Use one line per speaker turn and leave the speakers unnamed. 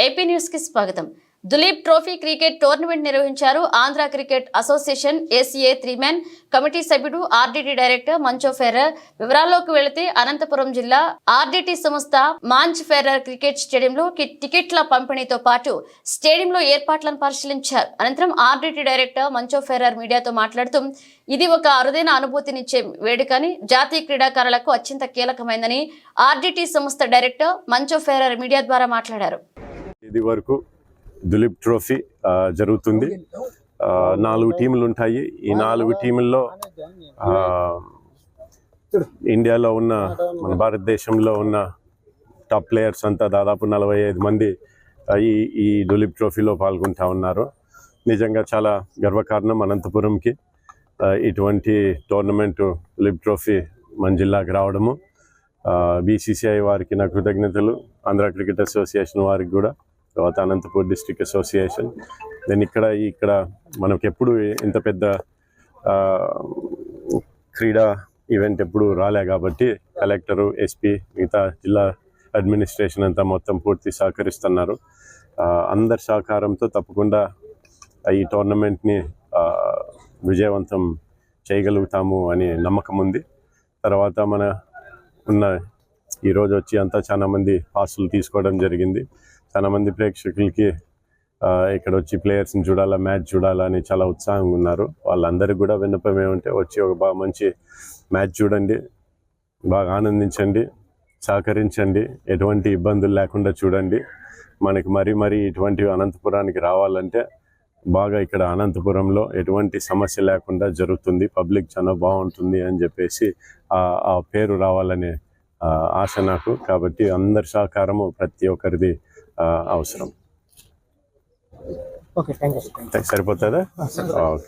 AP న్యూస్కి స్వాగతం. Duleep trophy cricket tournament నిర్వహించారు Andhra cricket association ACA three committee సభ్యుడు ఆర్డీటీ డైరెక్టర్ మంచో ఫెర్రర్. వివరాల్లోకి వెళితే అనంతపురం జిల్లా ఆర్డీటీ సంస్థ మాంచ్ ఫెర్రర్ క్రికెట్ స్టేడియంలో కి- టికెట్ల పంపిణీతో పాటు స్టేడియంలో ఏర్పాట్లను పరిశీలించారు. అనంతరం ఆర్డీటీ డైరెక్టర్ మంచో ఫెర్రర్ మీడియాతో మాట్లాడుతూ ఇది ఒక అరుదైన అనుభూతినిచ్చే వేడుకని జాతీయ క్రీడాకారులకు అత్యంత కీలకమైందని ఆర్డీటీ సంస్థ డైరెక్టర్ మంచో ఫెర్రర్ మీడియా ద్వారా మాట్లాడారు.
ఇది వరకు దులీప్ ట్రోఫీ జరుగుతుంది. నాలుగు టీములు ఉంటాయి. ఈ నాలుగు టీముల్లో ఇండియాలో ఉన్న మన భారతదేశంలో ఉన్న టాప్ ప్లేయర్స్ అంతా దాదాపు నలభై ఐదు మంది ఈ ఈ దులీప్ ట్రోఫీలో పాల్గొంటా ఉన్నారు. నిజంగా చాలా గర్వకారణం అనంతపురంకి ఇటువంటి టోర్నమెంట్ దులీప్ ట్రోఫీ మన జిల్లాకి రావడము. బీసీసీఐ వారికి నా కృతజ్ఞతలు ఆంధ్ర క్రికెట్ అసోసియేషన్ వారికి కూడా. తర్వాత అనంతపూర్ డిస్టిక్ అసోసియేషన్. దెన్ ఇక్కడ ఇక్కడ మనకి ఎప్పుడు ఇంత పెద్ద క్రీడా ఈవెంట్ ఎప్పుడు రాలే కాబట్టి కలెక్టరు ఎస్పీ మిగతా జిల్లా అడ్మినిస్ట్రేషన్ అంతా మొత్తం పూర్తి సహకరిస్తున్నారు. అందరి సహకారంతో తప్పకుండా ఈ టోర్నమెంట్ని విజయవంతం చేయగలుగుతాము అని నమ్మకం ఉంది. తర్వాత మన ఉన్న ఈరోజు వచ్చి అంతా చాలా మంది పాసులు తీసుకోవడం జరిగింది. చాలా మంది ప్రేక్షకులకి ఇక్కడ వచ్చి ప్లేయర్స్ని చూడాలా మ్యాచ్ చూడాలా అని చాలా ఉత్సాహంగా ఉన్నారు. వాళ్ళందరికీ కూడా విన్నపం ఏమంటే వచ్చి ఒక బాగా మంచి మ్యాచ్ చూడండి బాగా ఆనందించండి సహకరించండి ఎటువంటి ఇబ్బందులు లేకుండా చూడండి. మనకి మరీ మరీ ఇటువంటి అనంతపురానికి రావాలంటే బాగా ఇక్కడ అనంతపురంలో ఎటువంటి సమస్య లేకుండా జరుగుతుంది పబ్లిక్ చాలా బాగుంటుంది అని చెప్పేసి ఆ పేరు రావాలనే ఆశ నాకు. కాబట్టి అందరి సహకారము ప్రతి ఒక్కరిది అవసరం.
ఓకే థ్యాంక్ యూ
సరిపోతుందా. ఓకే.